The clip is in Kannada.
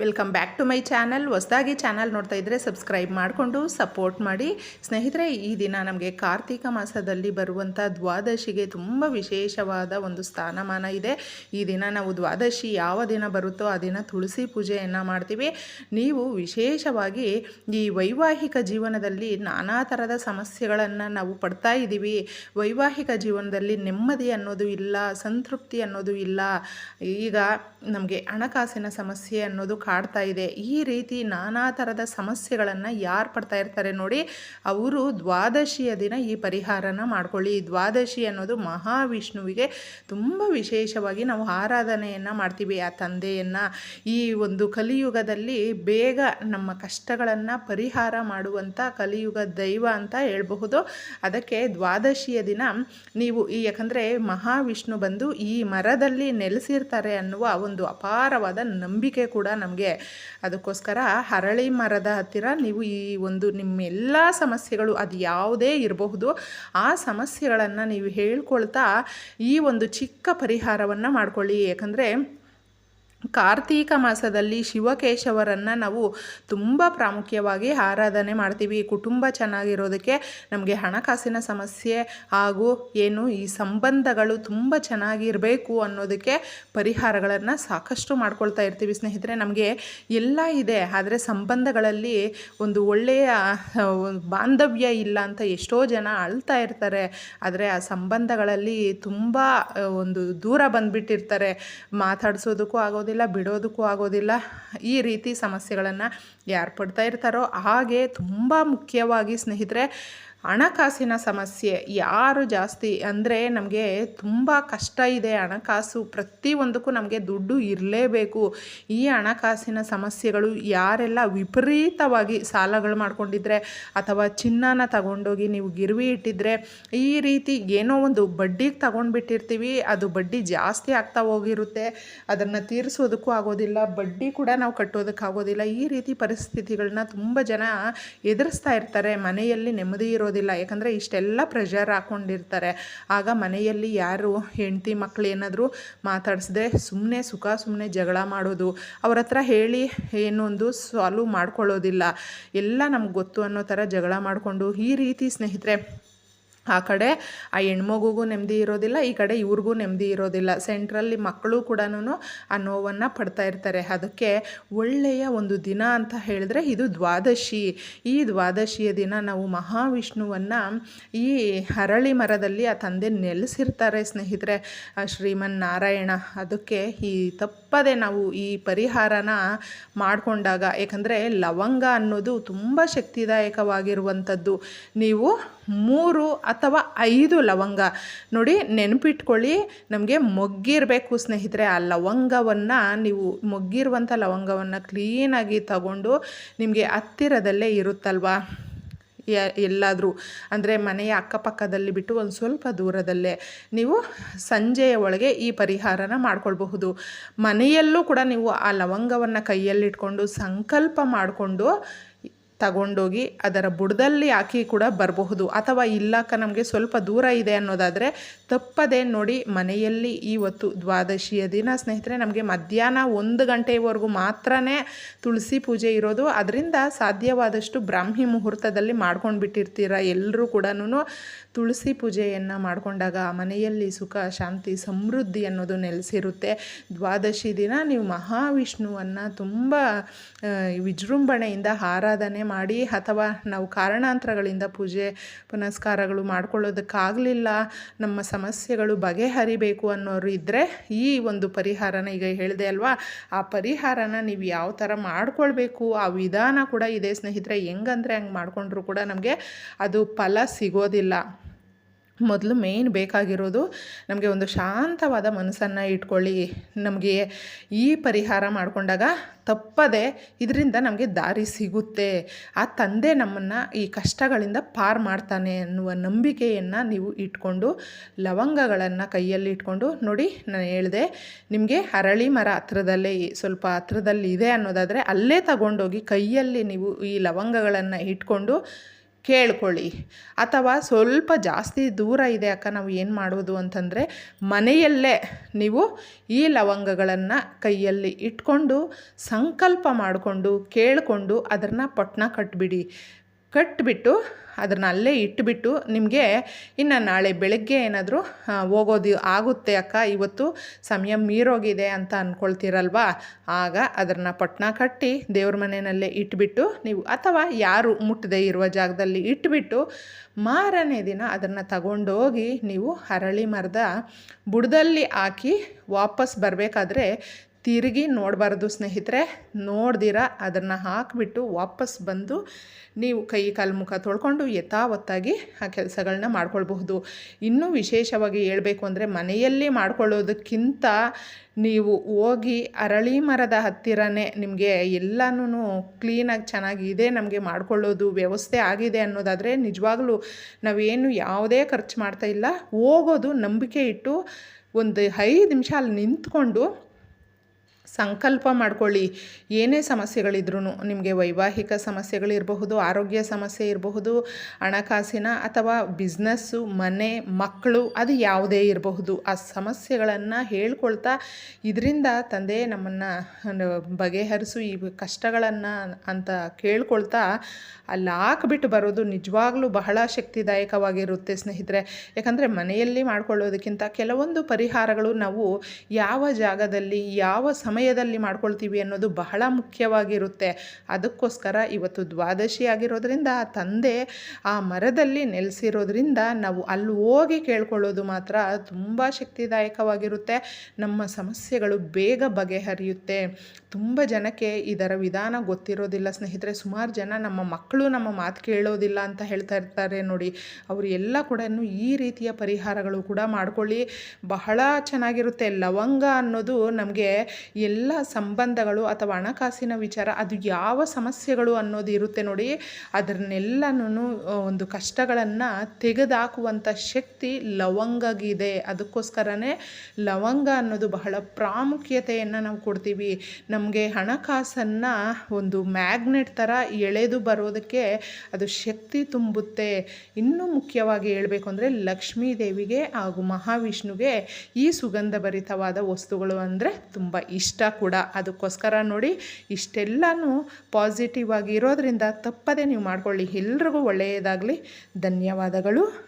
Welcome back to my channel ಹೊಸದಾಗಿ ಚಾನಲ್ ನೋಡ್ತಾ ಇದ್ದರೆ ಸಬ್ಸ್ಕ್ರೈಬ್ ಮಾಡಿಕೊಂಡು ಸಪೋರ್ಟ್ ಮಾಡಿ. ಸ್ನೇಹಿತರೆ, ಈ ದಿನ ನಮಗೆ ಕಾರ್ತಿಕ ಮಾಸದಲ್ಲಿ ಬರುವಂಥ ದ್ವಾದಶಿಗೆ ತುಂಬ ವಿಶೇಷವಾದ ಒಂದು ಸ್ಥಾನಮಾನ ಇದೆ. ಈ ದಿನ ನಾವು ದ್ವಾದಶಿ ಯಾವ ದಿನ ಬರುತ್ತೋ ಆ ದಿನ ತುಳಸಿ ಪೂಜೆಯನ್ನು ಮಾಡ್ತೀವಿ. ನೀವು ವಿಶೇಷವಾಗಿ ಈ ವೈವಾಹಿಕ ಜೀವನದಲ್ಲಿ ನಾನಾ ಥರದ ಸಮಸ್ಯೆಗಳನ್ನು ನಾವು ಪಡ್ತಾ ಇದ್ದೀವಿ. ವೈವಾಹಿಕ ಜೀವನದಲ್ಲಿ ನೆಮ್ಮದಿ ಅನ್ನೋದು ಇಲ್ಲ, ಸಂತೃಪ್ತಿ ಅನ್ನೋದು ಇಲ್ಲ. ಈಗ ನಮಗೆ ಹಣಕಾಸಿನ ಸಮಸ್ಯೆ ಅನ್ನೋದು ಕಾಡ್ತಾ ಇದೆ. ಈ ರೀತಿ ನಾನಾ ಥರದ ಸಮಸ್ಯೆಗಳನ್ನು ಯಾರು ಪಡ್ತಾ ಇರ್ತಾರೆ ನೋಡಿ, ಅವರು ದ್ವಾದಶಿಯ ದಿನ ಈ ಪರಿಹಾರನ ಮಾಡ್ಕೊಳ್ಳಿ. ದ್ವಾದಶಿ ಅನ್ನೋದು ಮಹಾವಿಷ್ಣುವಿಗೆ ತುಂಬ ವಿಶೇಷವಾಗಿ ನಾವು ಆರಾಧನೆಯನ್ನು ಮಾಡ್ತೀವಿ. ಆ ತಂದೆಯನ್ನು ಈ ಒಂದು ಕಲಿಯುಗದಲ್ಲಿ ಬೇಗ ನಮ್ಮ ಕಷ್ಟಗಳನ್ನು ಪರಿಹಾರ ಮಾಡುವಂಥ ಕಲಿಯುಗ ದೈವ ಅಂತ ಹೇಳಬಹುದು. ಅದಕ್ಕೆ ದ್ವಾದಶಿಯ ದಿನ ನೀವು ಈ ಯಾಕಂದರೆ ಮಹಾವಿಷ್ಣು ಬಂದು ಈ ಮರದಲ್ಲಿ ನೆಲೆಸಿರ್ತಾರೆ ಅನ್ನುವ ಒಂದು ಅಪಾರವಾದ ನಂಬಿಕೆ ಕೂಡ ನಮಗೆ ಅದಕ್ಕೋಸ್ಕರ ಹರಳಿ ಮರದ ಹತ್ತಿರ ನೀವು ಈ ಒಂದು ನಿಮ್ಮ ಎಲ್ಲ ಸಮಸ್ಯೆಗಳು ಅದು ಯಾವುದೇ ಇರಬಹುದು. ಆ ಸಮಸ್ಯೆಗಳನ್ನು ನೀವು ಹೇಳ್ಕೊಳ್ತಾ ಈ ಒಂದು ಚಿಕ್ಕ ಪರಿಹಾರವನ್ನು ಮಾಡಿಕೊಳ್ಳಿ. ಯಾಕಂದರೆ ಕಾರ್ತೀಕ ಮಾಸದಲ್ಲಿ ಶಿವಕೇಶವರನ್ನು ನಾವು ತುಂಬ ಪ್ರಾಮುಖ್ಯವಾಗಿ ಆರಾಧನೆ ಮಾಡ್ತೀವಿ. ಕುಟುಂಬ ಚೆನ್ನಾಗಿರೋದಕ್ಕೆ ನಮಗೆ ಹಣಕಾಸಿನ ಸಮಸ್ಯೆ ಹಾಗೂ ಏನು ಈ ಸಂಬಂಧಗಳು ತುಂಬ ಚೆನ್ನಾಗಿರಬೇಕು ಅನ್ನೋದಕ್ಕೆ ಪರಿಹಾರಗಳನ್ನು ಸಾಕಷ್ಟು ಮಾಡ್ಕೊಳ್ತಾ ಇರ್ತೀವಿ ಸ್ನೇಹಿತರೆ. ನಮಗೆ ಎಲ್ಲ ಇದೆ, ಆದರೆ ಸಂಬಂಧಗಳಲ್ಲಿ ಒಂದು ಒಳ್ಳೆಯ ಬಾಂಧವ್ಯ ಇಲ್ಲ ಅಂತ ಎಷ್ಟೋ ಜನ ಅಳ್ತಾ ಇರ್ತಾರೆ. ಆದರೆ ಆ ಸಂಬಂಧಗಳಲ್ಲಿ ತುಂಬ ಒಂದು ದೂರ ಬಂದುಬಿಟ್ಟಿರ್ತಾರೆ. ಮಾತಾಡಿಸೋದಕ್ಕೂ ಆಗೋದಿಲ್ಲ ಬಿಡೋದಕ್ಕೂ ಆಗೋದಿಲ್ಲ. ಈ ರೀತಿ ಸಮಸ್ಯೆಗಳನ್ನು ಯಾರು ಪಡ್ತಾ ಇರ್ತಾರೋ ಹಾಗೆ ತುಂಬ ಮುಖ್ಯವಾಗಿ ಸ್ನೇಹಿತರೆ ಹಣಕಾಸಿನ ಸಮಸ್ಯೆ ಯಾರು ಜಾಸ್ತಿ ಅಂದರೆ ನಮಗೆ ತುಂಬ ಕಷ್ಟ ಇದೆ ಹಣಕಾಸು. ಪ್ರತಿಯೊಂದಕ್ಕೂ ನಮಗೆ ದುಡ್ಡು ಇರಲೇಬೇಕು. ಈ ಹಣಕಾಸಿನ ಸಮಸ್ಯೆಗಳು ಯಾರೆಲ್ಲ ವಿಪರೀತವಾಗಿ ಸಾಲಗಳು ಮಾಡ್ಕೊಂಡಿದ್ರೆ ಅಥವಾ ಚಿನ್ನನ ತಗೊಂಡೋಗಿ ನೀವು ಗಿರ್ವಿ ಇಟ್ಟಿದ್ರೆ, ಈ ರೀತಿ ಏನೋ ಒಂದು ಬಡ್ಡಿಗೆ ತಗೊಂಡ್ಬಿಟ್ಟಿರ್ತೀವಿ, ಅದು ಬಡ್ಡಿ ಜಾಸ್ತಿ ಆಗ್ತಾ ಹೋಗಿರುತ್ತೆ, ಅದನ್ನು ತೀರಿಸೋದಕ್ಕೂ ಆಗೋದಿಲ್ಲ, ಬಡ್ಡಿ ಕೂಡ ನಾವು ಕಟ್ಟೋದಕ್ಕಾಗೋದಿಲ್ಲ. ಈ ರೀತಿ ಪರಿಸ್ಥಿತಿಗಳನ್ನ ತುಂಬ ಜನ ಎದುರಿಸ್ತಾ ಇರ್ತಾರೆ. ಮನೆಯಲ್ಲಿ ನೆಮ್ಮದಿ ಇರೋದಿಲ್ಲ. ಯಾಕಂದರೆ ಇಷ್ಟೆಲ್ಲ ಪ್ರೆಷರ್ ಹಾಕ್ಕೊಂಡಿರ್ತಾರೆ ಆಗ ಮನೆಯಲ್ಲಿ ಯಾರು ಹೆಂಡತಿ ಮಕ್ಕಳು ಏನಾದರೂ ಮಾತಾಡಿಸಿದ್ರೆ ಸುಮ್ಮನೆ ಸುಖ ಸುಮ್ಮನೆ ಜಗಳ ಮಾಡೋದು, ಅವ್ರ ಹತ್ರ ಹೇಳಿ ಏನೊಂದು ಸಾಲ್ವ್ ಮಾಡ್ಕೊಳ್ಳೋದಿಲ್ಲ. ಎಲ್ಲ ನಮ್ಗೆ ಗೊತ್ತು ಅನ್ನೋ ಥರ ಜಗಳ ಮಾಡಿಕೊಂಡು ಈ ರೀತಿ ಸ್ನೇಹಿತರೆ ಆ ಕಡೆ ಆ ಹೆಣ್ಮಗುಗೂ ನೆಮ್ಮದಿ ಇರೋದಿಲ್ಲ, ಈ ಕಡೆ ಇವ್ರಿಗೂ ನೆಮ್ಮದಿ ಇರೋದಿಲ್ಲ. ಸೆಂಟ್ರಲ್ಲಿ ಮಕ್ಕಳು ಕೂಡ ಆ ನೋವನ್ನು ಪಡ್ತಾ ಇರ್ತಾರೆ. ಅದಕ್ಕೆ ಒಳ್ಳೆಯ ಒಂದು ದಿನ ಅಂತ ಹೇಳಿದ್ರೆ ಇದು ದ್ವಾದಶಿ. ಈ ದ್ವಾದಶಿಯ ದಿನ ನಾವು ಮಹಾವಿಷ್ಣುವನ್ನು ಈ ಹರಳಿ ಮರದಲ್ಲಿ ಆ ತಂದೆ ನೆಲೆಸಿರ್ತಾರೆ ಸ್ನೇಹಿತರೆ ಶ್ರೀಮನ್ ನಾರಾಯಣ ಅದಕ್ಕೆ ಈ ತಪ್ಪದೆ ನಾವು ಈ ಪರಿಹಾರನ ಮಾಡಿಕೊಂಡಾಗ, ಏಕೆಂದರೆ ಲವಂಗ ಅನ್ನೋದು ತುಂಬ ಶಕ್ತಿದಾಯಕವಾಗಿರುವಂಥದ್ದು. ನೀವು ಮೂರು ಅಥವಾ ಐದು ಲವಂಗ. ನೋಡಿ, ನೆನಪಿಟ್ಕೊಳ್ಳಿ, ನಮಗೆ ಮೊಗ್ಗಿರಬೇಕು ಸ್ನೇಹಿತರೆ. ಆ ಲವಂಗವನ್ನು ನೀವು ಮೊಗ್ಗಿರುವಂಥ ಲವಂಗವನ್ನು ಕ್ಲೀನಾಗಿ ತಗೊಂಡು ನಿಮಗೆ ಹತ್ತಿರದಲ್ಲೇ ಇರುತ್ತಲ್ವಾ? ಎಲ್ಲಾದರೂ. ಅಂದರೆ ಮನೆಯ ಅಕ್ಕಪಕ್ಕದಲ್ಲಿ ಬಿಟ್ಟು ಒಂದು ಸ್ವಲ್ಪ ದೂರದಲ್ಲೇ. ನೀವು ಸಂಜೆಯ ಒಳಗೆ ಈ ಪರಿಹಾರನ ಮಾಡ್ಕೊಳ್ಬಹುದು. ಮನೆಯಲ್ಲೂ ಕೂಡ ನೀವು ಆ ಲವಂಗವನ್ನು ಕೈಯಲ್ಲಿಟ್ಕೊಂಡು ಸಂಕಲ್ಪ ಮಾಡಿಕೊಂಡು ತಗೊಂಡೋಗಿ ಅದರ ಬುಡದಲ್ಲಿ ಹಾಕಿ ಕೂಡ ಬರಬಹುದು. ಅಥವಾ ಇಲ್ಲಕ್ಕ ನಮಗೆ ಸ್ವಲ್ಪ ದೂರ ಇದೆ ಅನ್ನೋದಾದರೆ ತಪ್ಪದೆ ನೋಡಿ ಮನೆಯಲ್ಲಿ ಇವತ್ತು ದ್ವಾದಶಿಯ ದಿನ. ಸ್ನೇಹಿತರೆ, ನಮಗೆ ಮಧ್ಯಾಹ್ನ ಒಂದು ಗಂಟೆಯವರೆಗೂ ಮಾತ್ರ ತುಳಸಿ ಪೂಜೆ ಇರೋದು. ಅದರಿಂದ ಸಾಧ್ಯವಾದಷ್ಟು ಬ್ರಾಹ್ಮಿ ಮುಹೂರ್ತದಲ್ಲಿ ಮಾಡ್ಕೊಂಡು ಬಿಟ್ಟಿರ್ತೀರ ಎಲ್ಲರೂ ಕೂಡ ತುಳಸಿ ಪೂಜೆಯನ್ನು ಮಾಡಿಕೊಂಡಾಗ ಮನೆಯಲ್ಲಿ ಸುಖ, ಶಾಂತಿ, ಸಮೃದ್ಧಿ ಅನ್ನೋದು ನೆಲೆಸಿರುತ್ತೆ. ದ್ವಾದಶಿ ದಿನ ನೀವು ಮಹಾವಿಷ್ಣುವನ್ನು ತುಂಬ ವಿಜೃಂಭಣೆಯಿಂದ ಆರಾಧನೆ ಮಾಡಿ ಅಥವಾ ನಾವು ಕಾರಣಾಂತರಗಳಿಂದ ಪೂಜೆ, ಪುನಸ್ಕಾರಗಳು ಮಾಡ್ಕೊಳ್ಳೋದಕ್ಕಾಗಲಿಲ್ಲ, ನಮ್ಮ ಸಮಸ್ಯೆಗಳು ಬಗೆಹರಿಬೇಕು ಅನ್ನೋರು ಇದ್ದರೆ ಈ ಒಂದು ಪರಿಹಾರನ ಈಗ ಹೇಳಿದೆ ಅಲ್ವಾ? ಆ ಪರಿಹಾರನ ನೀವು ಯಾವ ಥರ ಮಾಡ್ಕೊಳ್ಬೇಕು? ಆ ವಿಧಾನ ಕೂಡ ಇದೆ ಸ್ನೇಹಿತರೆ. ಹೆಂಗಂದರೆ ಹಂಗೆ ಮಾಡಿಕೊಂಡ್ರು ಕೂಡ ನಮಗೆ ಅದು ಫಲ ಸಿಗೋದಿಲ್ಲ. ಮೊದಲು ಮೇಯ್ನ್ ಬೇಕಾಗಿರೋದು ನಮಗೆ ಒಂದು ಶಾಂತವಾದ ಮನಸ್ಸನ್ನು ಇಟ್ಕೊಳ್ಳಿ. ನಮಗೆ ಈ ಪರಿಹಾರ ಮಾಡಿಕೊಂಡಾಗ ತಪ್ಪದೆ ಇದರಿಂದ ನಮಗೆ ದಾರಿ ಸಿಗುತ್ತೆ. ಆ ತಂದೆ ನಮ್ಮನ್ನು ಈ ಕಷ್ಟಗಳಿಂದ ಪಾರ್ ಮಾಡ್ತಾನೆ ಅನ್ನುವ ನಂಬಿಕೆಯನ್ನು ನೀವು ಇಟ್ಕೊಂಡು, ಲವಂಗಗಳನ್ನು ಕೈಯಲ್ಲಿ ಇಟ್ಕೊಂಡು ನೋಡಿ ನಾನು ಹೇಳಿದೆ, ನಿಮಗೆ ಅರಳಿ ಮರ ಹತ್ರದಲ್ಲೇ, ಸ್ವಲ್ಪ ಹತ್ರದಲ್ಲಿ ಇದೆ ಅನ್ನೋದಾದರೆ ಅಲ್ಲೇ ತಗೊಂಡೋಗಿ ಕೈಯಲ್ಲಿ ನೀವು ಈ ಲವಂಗಗಳನ್ನು ಇಟ್ಕೊಂಡು ಕೇಳ್ಕೊಳ್ಳಿ. ಅಥವಾ ಸ್ವಲ್ಪ ಜಾಸ್ತಿ ದೂರ ಇದೆ ಅಕ್ಕ, ನಾವು ಏನು ಮಾಡೋದು ಅಂತಂದರೆ, ಮನೆಯಲ್ಲೇ ನೀವು ಈ ಲವಂಗಗಳನ್ನು ಕೈಯಲ್ಲಿ ಇಟ್ಕೊಂಡು ಸಂಕಲ್ಪ ಮಾಡಿಕೊಂಡು ಕೇಳಿಕೊಂಡು ಅದನ್ನು ಪಟ್ಟಣ ಕಟ್ಟಿಬಿಡಿ ಕಟ್ಟಿಬಿಟ್ಟು ಅದನ್ನ ಅಲ್ಲೇ ಇಟ್ಬಿಟ್ಟು ನಿಮಗೆ ಇನ್ನು ನಾಳೆ ಬೆಳಗ್ಗೆ ಏನಾದರೂ ಹೋಗೋದು ಆಗುತ್ತೆ ಅಕ್ಕ. ಇವತ್ತು ಸಮಯ ಮೀರೋಗಿದೆ ಅಂತ ಅಂದ್ಕೊಳ್ತೀರಲ್ವಾ ಆಗ ಅದನ್ನು ಪಟ್ಟಣ ಕಟ್ಟಿ ದೇವ್ರ ಮನೆಯಲ್ಲೇ ಇಟ್ಬಿಟ್ಟು ನೀವು, ಅಥವಾ ಯಾರು ಮುಟ್ಟದೇ ಇರುವ ಜಾಗದಲ್ಲಿ ಇಟ್ಬಿಟ್ಟು ಮಾರನೇ ದಿನ ಅದನ್ನು ತಗೊಂಡೋಗಿ ನೀವು ಹರಳಿ ಮರದ ಬುಡದಲ್ಲಿ ಹಾಕಿ ವಾಪಸ್ ಬರಬೇಕಾದ್ರೆ ತಿರುಗಿ ನೋಡಬಾರ್ದು ಸ್ನೇಹಿತರೆ. ನೋಡ್ದಿರ? ಅದನ್ನು ಹಾಕಿಬಿಟ್ಟು ವಾಪಸ್ ಬಂದು ನೀವು ಕೈ ಕಾಲು ಮುಖ ತೊಳ್ಕೊಂಡು ಯಥಾವತ್ತಾಗಿ ಆ ಕೆಲಸಗಳನ್ನ ಮಾಡ್ಕೊಳ್ಬಹುದು. ಇನ್ನೂ ವಿಶೇಷವಾಗಿ ಹೇಳಬೇಕು ಅಂದರೆ ಮನೆಯಲ್ಲಿ ಮಾಡ್ಕೊಳ್ಳೋದಕ್ಕಿಂತ ನೀವು ಹೋಗಿ ಅರಳಿ ಮರದ ಹತ್ತಿರನೇ ನಿಮಗೆ ಎಲ್ಲನೂ ಕ್ಲೀನಾಗಿ ಚೆನ್ನಾಗಿದೆ, ನಮಗೆ ಮಾಡ್ಕೊಳ್ಳೋದು ವ್ಯವಸ್ಥೆ ಆಗಿದೆ ಅನ್ನೋದಾದರೆ ನಿಜವಾಗ್ಲೂ ನಾವೇನು ಯಾವುದೇ ಖರ್ಚು ಮಾಡ್ತಾ ಇಲ್ಲ. ಹೋಗೋದು ನಂಬಿಕೆ ಇಟ್ಟು ಒಂದು ಐದು ನಿಮಿಷ ಅಲ್ಲಿ ನಿಂತ್ಕೊಂಡು ಸಂಕಲ್ಪ ಮಾಡ್ಕೊಳ್ಳಿ. ಏನೇ ಸಮಸ್ಯೆಗಳಿದ್ರೂ ನಿಮಗೆ ವೈವಾಹಿಕ ಸಮಸ್ಯೆಗಳಿರಬಹುದು, ಆರೋಗ್ಯ ಸಮಸ್ಯೆ ಇರಬಹುದು, ಹಣಕಾಸಿನ ಅಥವಾ ಬಿಸ್ನೆಸ್ಸು, ಮನೆ, ಮಕ್ಕಳು, ಅದು ಯಾವುದೇ ಇರಬಹುದು. ಆ ಸಮಸ್ಯೆಗಳನ್ನು ಹೇಳ್ಕೊಳ್ತಾ ಇದರಿಂದ ತಂದೆ ನಮ್ಮನ್ನು ಬಗೆಹರಿಸು, ಈ ಕಷ್ಟಗಳನ್ನು ಅಂತ ಕೇಳ್ಕೊಳ್ತಾ ಅಲ್ಲಿ ಹಾಕ್ಬಿಟ್ಟು ಬರೋದು ನಿಜವಾಗ್ಲೂ ಬಹಳ ಶಕ್ತಿದಾಯಕವಾಗಿರುತ್ತೆ ಸ್ನೇಹಿತರೆ. ಯಾಕಂದರೆ ಮನೆಯಲ್ಲಿ ಮಾಡ್ಕೊಳ್ಳೋದಕ್ಕಿಂತ ಕೆಲವೊಂದು ಪರಿಹಾರಗಳು ನಾವು ಯಾವ ಜಾಗದಲ್ಲಿ, ಯಾವ ಸಮಯದಲ್ಲಿ ಮಾಡ್ಕೊಳ್ತೀವಿ ಅನ್ನೋದು ಬಹಳ ಮುಖ್ಯವಾಗಿರುತ್ತೆ. ಅದಕ್ಕೋಸ್ಕರ ಇವತ್ತು ದ್ವಾದಶಿ ಆಗಿರೋದ್ರಿಂದ ತಂದೆ ಆ ಮರದಲ್ಲಿ ನೆಲೆಸಿರೋದ್ರಿಂದ ನಾವು ಅಲ್ಲಿ ಹೋಗಿ ಕೇಳ್ಕೊಳ್ಳೋದು ಮಾತ್ರ ತುಂಬ ಶಕ್ತಿದಾಯಕವಾಗಿರುತ್ತೆ. ನಮ್ಮ ಸಮಸ್ಯೆಗಳು ಬೇಗ ಬಗೆಹರಿಯುತ್ತೆ. ತುಂಬ ಜನಕ್ಕೆ ಇದರ ವಿಧಾನ ಗೊತ್ತಿರೋದಿಲ್ಲ. ಸ್ನೇಹಿತರೆ, ಸುಮಾರು ಜನ ನಮ್ಮ ಮಕ್ಕಳು ನಮ್ಮ ಮಾತು ಕೇಳೋದಿಲ್ಲ ಅಂತ ಹೇಳ್ತಾ ಇರ್ತಾರೆ ನೋಡಿ. ಅವರು ಎಲ್ಲ ಕೂಡ ಈ ರೀತಿಯ ಪರಿಹಾರಗಳು ಕೂಡ ಮಾಡ್ಕೊಳ್ಳಿ. ಬಹಳ ಚೆನ್ನಾಗಿರುತ್ತೆ. ಲವಂಗ ಅನ್ನೋದು ನಮಗೆ ಎಲ್ಲ ಸಂಬಂಧಗಳು ಅಥವಾ ಹಣಕಾಸಿನ ವಿಚಾರ, ಅದು ಯಾವ ಸಮಸ್ಯೆಗಳು ಅನ್ನೋದು ಇರುತ್ತೆ ನೋಡಿ. ಅದನ್ನೆಲ್ಲನೂ ಒಂದು ಕಷ್ಟಗಳನ್ನು ತೆಗೆದಾಕುವಂಥ ಶಕ್ತಿ ಲವಂಗಗಿದೆ. ಅದಕ್ಕೋಸ್ಕರನೇ ಲವಂಗ ಅನ್ನೋದು ಬಹಳ ಪ್ರಾಮುಖ್ಯತೆಯನ್ನು ನಾವು ಕೊಡ್ತೀವಿ. ನಮಗೆ ಹಣಕಾಸನ್ನು ಒಂದು ಮ್ಯಾಗ್ನೆಟ್ ಥರ ಎಳೆದು ಬರೋದಕ್ಕೆ ಅದು ಶಕ್ತಿ ತುಂಬುತ್ತೆ. ಇನ್ನೂ ಮುಖ್ಯವಾಗಿ ಹೇಳಬೇಕು ಅಂದರೆ ಲಕ್ಷ್ಮೀ ದೇವಿಗೆ ಹಾಗೂ ಮಹಾವಿಷ್ಣುಗೆ ಈ ಸುಗಂಧ ಭರಿತವಾದ ವಸ್ತುಗಳು ಅಂದರೆ ತುಂಬ ಇಷ್ಟ. ಕೂಡ. ಅದಕ್ಕೋಸ್ಕರ ನೋಡಿ ಇಷ್ಟೆಲ್ಲನೂ ಪಾಸಿಟಿವ್ ಆಗಿ ಇರೋದ್ರಿಂದ ತಪ್ಪದೆ ನೀವು ಮಾಡ್ಕೊಳ್ಳಿ. ಎಲ್ರಿಗೂ ಒಳ್ಳೆಯದಾಗಲಿ. ಧನ್ಯವಾದಗಳು.